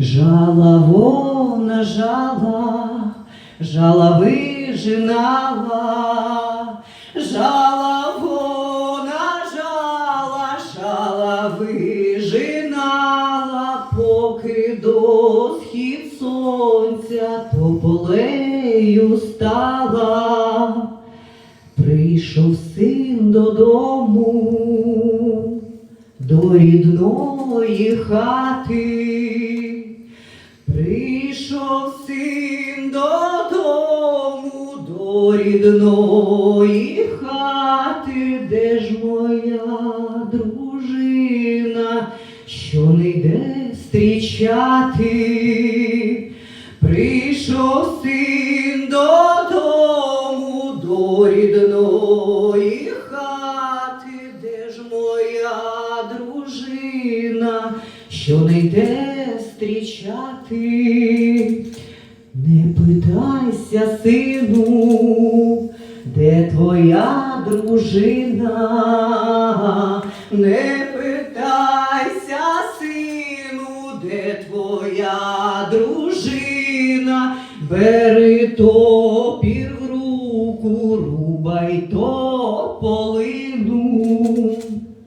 Жала вона жала, жала вижинала, жала вона жала, жала вижинала, поки до схід сонця тополею стала. Прийшов син додому, до рідної хати. Син додому, до рідної хати, де ж моя дружина, що не йде зустрічати. Прийшов син додому, до рідної хати, де моя дружина, що не йде зустрічати. Не питайся, сину, де твоя дружина, не питайся, сину, де твоя дружина, бери топір в руку, рубай то